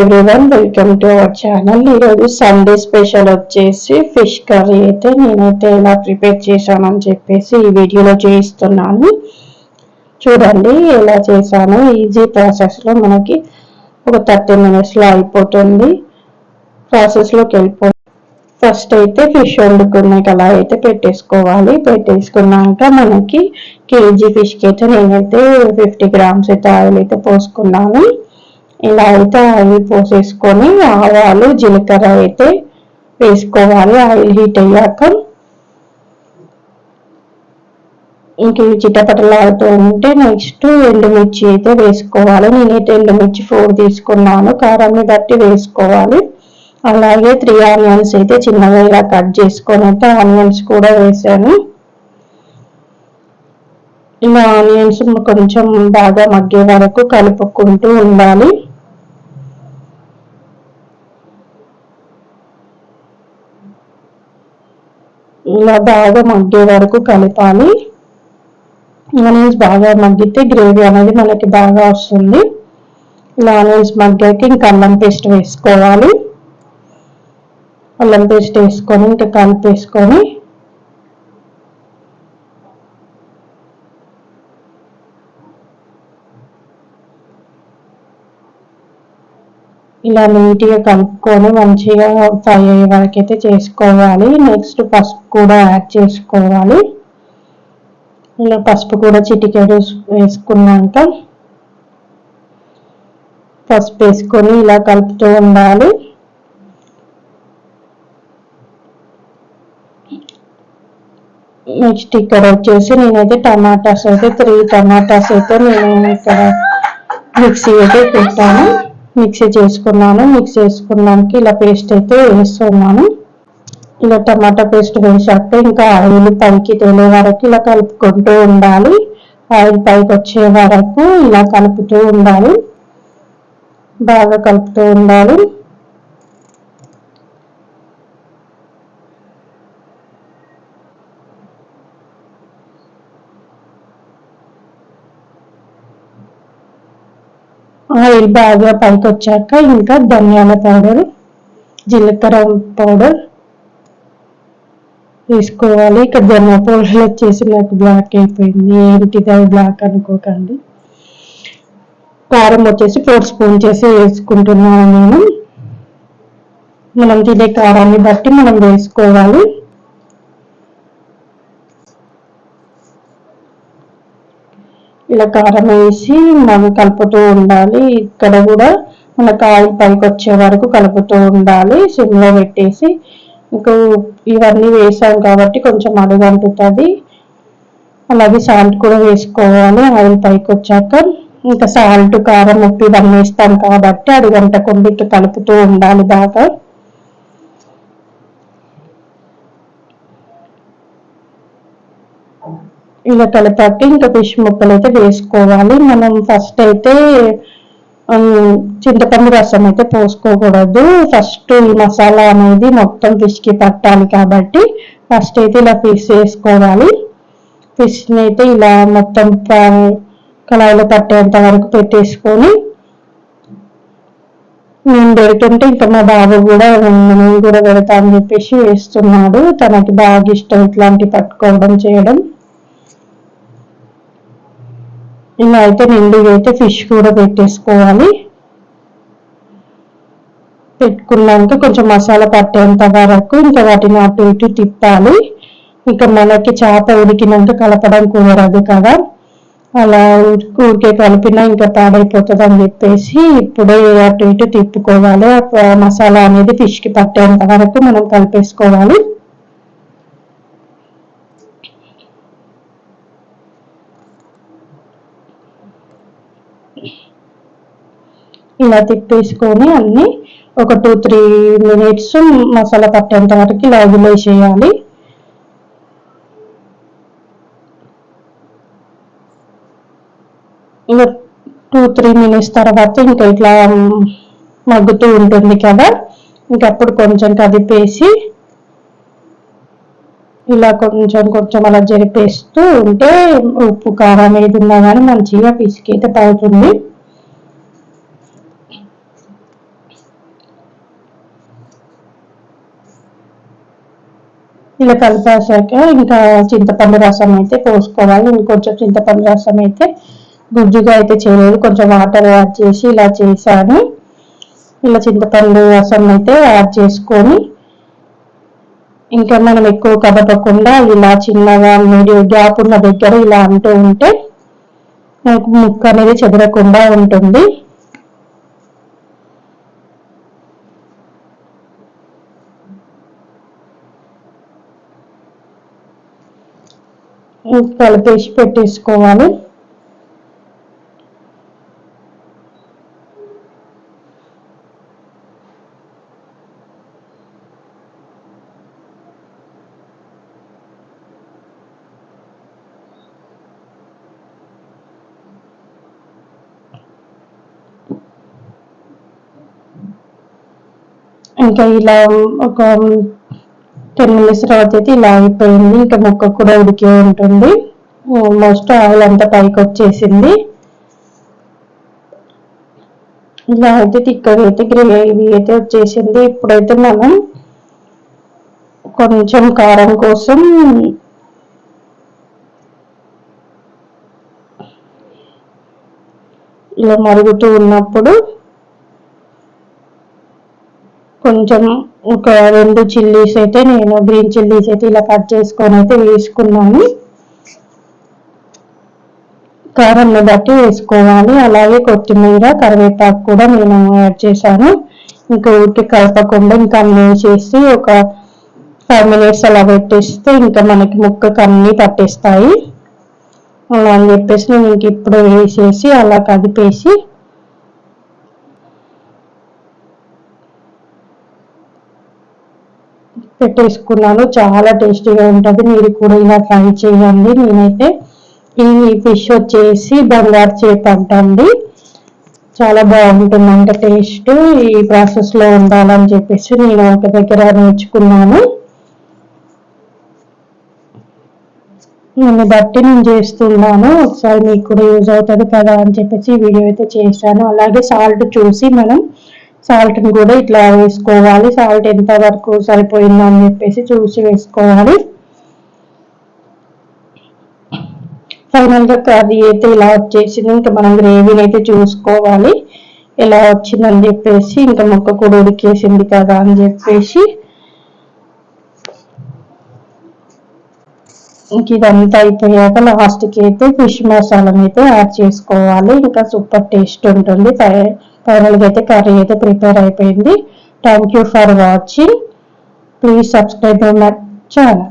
Everyone welcome to our channel ఈరోజు Sunday special వచ్చేసి fish curry అయితే నేనైతే ఎలా ప్రిపేర్ చేశానని చెప్పేసి ఈ వీడియోలో చేయిస్తున్నాను. చూడండి ఎలా చేశాను. ఈజీ ప్రాసెస్లో మనకి ఒక థర్టీ మినిట్స్లో అయిపోతుంది. ప్రాసెస్లోకి వెళ్ళిపో ఫస్ట్ అయితే ఫిష్ వండుకునే అలా అయితే పెట్టేసుకోవాలి. పెట్టేసుకున్నాక మనకి కేజీ ఫిష్కి అయితే నేనైతే ఫిఫ్టీ గ్రామ్స్ అయితే ఆయిల్ అయితే పోసుకున్నాను. ఇలా అయితే ఆయిల్ పోసేసుకొని ఆవాలు జీలకర్ర అయితే వేసుకోవాలి. ఆయిల్ హీట్ అయ్యాక ఇంక ఇవి చిట్టపటలాడుతూ ఉంటే నెక్స్ట్ ఎండుమిర్చి అయితే వేసుకోవాలి. నేనైతే ఎండుమిర్చి ఫోర్ తీసుకున్నాను. కారాన్ని బట్టి వేసుకోవాలి. అలాగే త్రీ ఆనియన్స్ అయితే చిన్నగా ఇలా కట్ చేసుకొని అయితే ఆనియన్స్ కూడా వేసాను. ఇలా ఆనియన్స్ కొంచెం బాగా మగ్గే వరకు కలుపుకుంటూ ఉండాలి. ఇలా బాగా మగ్గే వరకు కలపాలి. ఆనియన్స్ బాగా మగ్గితే గ్రేవీ అనేది మనకి బాగా వస్తుంది. ఇలా ఆనియన్స్ మగ్గాక ఇంకా అల్లం పేస్ట్ వేసుకోవాలి. అల్లం పేస్ట్ వేసుకొని ఇంకా కలిపేసుకొని ఇలా నీట్గా కలుపుకొని మంచిగా ఫ్రై అయ్యే వరకు అయితే చేసుకోవాలి. నెక్స్ట్ పసుపు కూడా యాడ్ చేసుకోవాలి. ఇలా పసుపు కూడా చిటికెడు వేసుకున్నాక పసుపు వేసుకొని ఇలా కలుపుతూ ఉండాలి. నెక్స్ట్ ఇక్కడ వచ్చేసి నేనైతే టమాటాస్ అయితే త్రీ టమాటాస్ అయితే నేను ఇక్కడ మిక్సీ అయితే పెట్టాను. మిక్సీ చేసుకున్నాను. మిక్స్ చేసుకున్నాక ఇలా పేస్ట్ అయితే వేస్తున్నాను. ఇలా టమాటా పేస్ట్ వేసాక ఇంకా ఆయిల్ పైకి తేలే వరకు ఇలా కలుపుకుంటూ ఉండాలి. ఆయిల్ పైకి వచ్చే వరకు ఇలా కలుపుతూ ఉండాలి. బాగా కలుపుతూ ఉండాలి. ఆయిల్ బాగా పైకి వచ్చాక ఇంకా ధనియాల పౌడర్ జీలకర్ర పౌడర్ వేసుకోవాలి. ఇక ధనియా పౌడర్ వచ్చేసి నాకు బ్లాక్ అయిపోయింది. ఏంటిది అది బ్లాక్ అనుకోకండి. కారం వచ్చేసి ఫోర్ స్పూన్ చేసి వేసుకుంటున్నాను నేను. మనం తినే కారాన్ని బట్టి మనం వేసుకోవాలి. ఇలా కారం వేసి మనం కలుపుతూ ఉండాలి. ఇక్కడ కూడా మన ఆయిల్ పైకి వచ్చే వరకు కలుపుతూ ఉండాలి. సిమ్లో పెట్టేసి ఇంకా ఇవన్నీ వేసాం కాబట్టి కొంచెం అడుగంటుతుంది. అలాగే సాల్ట్ కూడా వేసుకోవాలి. ఆయిల్ పైకి వచ్చాక ఇంకా సాల్ట్ కారం ఉప్పు ఇవన్నీ వేస్తాం కాబట్టి అడుగంటకుండా ఇట్లా కలుపుతూ ఉండాలి బాగా. ఇలా కలిపాక ఇంకా ఫిష్ ముక్కలు అయితే వేసుకోవాలి. మనం ఫస్ట్ అయితే చింతపండు రసం అయితే పోసుకోకూడదు. ఫస్ట్ ఈ మసాలా అనేది మొత్తం ఫిష్కి పట్టాలి కాబట్టి ఫస్ట్ అయితే ఇలా ఫిష్ వేసుకోవాలి ఫిష్ని అయితే ఇలా మొత్తం కళాయిలో పట్టేంత వరకు పెట్టేసుకొని నేను పెడుతుంటే ఇంకా మా బాబు కూడా నేను కూడా పెడతా అని చెప్పేసి వేస్తున్నాడు. తనకి బాగా ఇష్టం ఇట్లాంటి పట్టుకోవడం చేయడం. ఇలా అయితే నిండుగా అయితే ఫిష్ కూడా పెట్టేసుకోవాలి. పెట్టుకున్నాక కొంచెం మసాలా పట్టేంత వరకు ఇంకా వాటిని అటు ఇటు తిప్పాలి. ఇక మనకి చేప ఉడికినాక కలపడం కుదరదు కదా. అలా ఊరికే కలిపినా ఇంకా పాడైపోతుంది అని చెప్పేసి ఇప్పుడే అటు ఇటు తిప్పుకోవాలి. మసాలా అనేది ఫిష్కి పట్టేంత వరకు మనం కలిపేసుకోవాలి. ఇలా తిప్పేసుకొని అన్ని ఒక టూ త్రీ మినిట్స్ మసాలా పట్టేంత వరకు ఇలా వదిలేసేయాలి. ఇంకా టూ త్రీ మినిట్స్ తర్వాత ఇంకా ఇట్లా మగ్గుతూ ఉంటుంది కదా ఇంకప్పుడు కొంచెం కదిపేసి ఇలా కొంచెం కొంచెం అలా జరిపేస్తూ ఉంటే ఉప్పు కారం ఏది ఉన్నా కానీ మంచిగా పిసికైతే అయితే ఇలా కలిపేసాక ఇంకా చింతపండు రసం అయితే పోసుకోవాలి. ఇంకొంచెం చింతపండు రసం అయితే గుజ్జుగా అయితే చేయలేదు. కొంచెం వాటర్ యాడ్ చేసి ఇలా చేశాను. ఇలా చింతపండు రసం అయితే యాడ్ చేసుకొని ఇంకా మనం ఎక్కువ కదపకుండా ఇలా చిన్నగా మీడియం గ్యాప్ ఉన్న దగ్గర ఇలా అంటూ ఉంటే మనకు ముక్క అనేది చెదరకుండా ఉంటుంది. కలిపేసి పెట్టేసుకోవాలి. ఇంకా ఇలా ఒక టెన్ మినిట్స్ తర్వాత అయితే ఇలా అయిపోయింది. ఇంకా ముక్క కూడా ఉడికే ఉంటుంది. మోస్ట్ ఆయిల్ అంతా పైకి వచ్చేసింది. ఇలా అయితే తిక్కగా అయితే గ్రేవీ అయితే వచ్చేసింది. ఇప్పుడైతే మనం కొంచెం కారం కోసం ఇలా మరుగుతూ ఉన్నప్పుడు కొంచెం ఒక రెండు చిల్లీస్ అయితే నేను గ్రీన్ చిల్లీస్ అయితే ఇలా కట్ చేసుకొని అయితే వేసుకున్నాను. కారంని బట్టి వేసుకోవాలి. అలాగే కొత్తిమీర కరివేపాకు కూడా నేను యాడ్ చేశాను. ఇంకా ఊటి కలపకుండా ఇంకా అన్నీ చేసి ఒక ఫైవ్ మినిట్స్ అలా పెట్టేస్తే ఇంకా మనకి ముక్కకు అన్నీ పట్టేస్తాయి. అలా అని చెప్పేసి నేను ఇంక ఇప్పుడు వేసేసి అలా కదిపేసి పెట్టేసుకున్నాను. చాలా టేస్టీగా ఉంటుంది. మీరు కూడా ఇలా ట్రై చేయండి. నేనైతే ఈ ఫిష్ వచ్చేసి బంగారు చేప అంటండి. చాలా బాగుంటుంది. అంటే టేస్ట్. ఈ ప్రాసెస్లో ఉండాలని చెప్పేసి నేను ఒక దగ్గర నేర్చుకున్నాను. నన్ను బట్టి నేను చేస్తున్నాను. ఒకసారి మీకు కూడా యూజ్ అవుతుంది కదా అని చెప్పేసి వీడియో అయితే చేశాను. అలాగే సాల్ట్ చూసి మనం సాల్ట్ని కూడా ఇట్లా వేసుకోవాలి. సాల్ట్ ఎంత వరకు సరిపోయిందో అని చెప్పేసి చూసి వేసుకోవాలి. ఫైనల్గా కర్రీ అయితే ఇలా వచ్చేసింది. ఇంకా మనం గ్రేవీని అయితే చూసుకోవాలి. ఎలా వచ్చిందని చెప్పేసి ఇంకా మొక్క కూడా ఉడికేసింది కదా అని చెప్పేసి. ఇంక ఇదంతా అయిపోయాక లాస్ట్కి అయితే ఫిష్ మసాలాని అయితే యాడ్ చేసుకోవాలి. ఇంకా సూపర్ టేస్ట్ ఉంటుంది. ఫైనల్గా అయితే కర్రీ అయితే ప్రిపేర్ అయిపోయింది. Thank you for watching please subscribe my channel